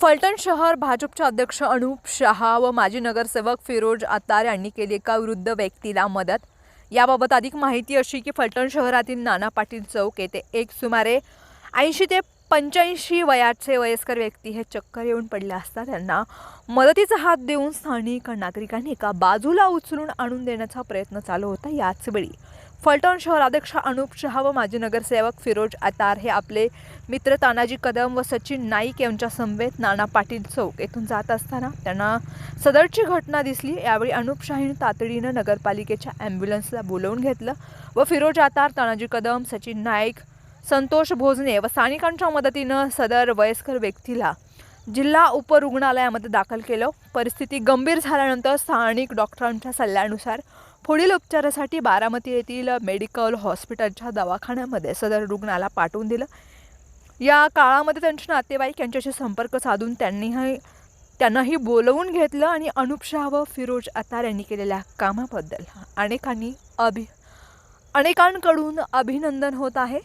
फलटण शहर भाजपचे अध्यक्ष अनुप शहा व माजी नगरसेवक फिरोज आतार यांनी केली एका वृद्ध व्यक्तीला मदत. याबाबत अधिक माहिती अशी की फलटण शहरातील नाना पाटील चौक येथे एक सुमारे ऐंशी ते पंच्याऐंशी वयाचे वयस्कर व्यक्ती हे चक्कर येऊन पडले असता त्यांना मदतीचा हात देऊन स्थानिक नागरिकांनी एका बाजूला उचलून आणून देण्याचा प्रयत्न चालू होता याच वेळी. फलटण शहराध्यक्ष अनुप शहा व माजी नगरसेवक फिरोज अतार हे आपले मित्र तानाजी कदम व सचिन नाईक यांच्या समवेत नाना पाटील चौक येथून जात असताना त्यांना सदरची घटना दिसली. यावेळी अनुप शाहीने तातडीनं नगरपालिकेच्या ॲम्ब्युलन्सला बोलवून घेतलं व फिरोज आतार तानाजी कदम सचिन नाईक संतोष भोजने व स्थानिकांच्या मदतीनं सदर वयस्कर व्यक्तीला जिल्हा उपरुग्णालयामध्ये दाखल केलं. परिस्थिती गंभीर झाल्यानंतर स्थानिक डॉक्टरांच्या सल्ल्यानुसार पुढील उपचारासाठी बारामती येथील मेडिकल हॉस्पिटलच्या दवाखान्यामध्ये सदर रुग्णाला पाठवून दिलं. या काळामध्ये त्यांचे नातेवाईक यांच्याशी संपर्क साधून त्यांनीही त्यांनाही बोलवून घेतलं आणि अनुप शाह व फिरोज अतार यांनी केलेल्या कामाबद्दल अनेकांनी अभि अनेकांकडून अभिनंदन होत आहे.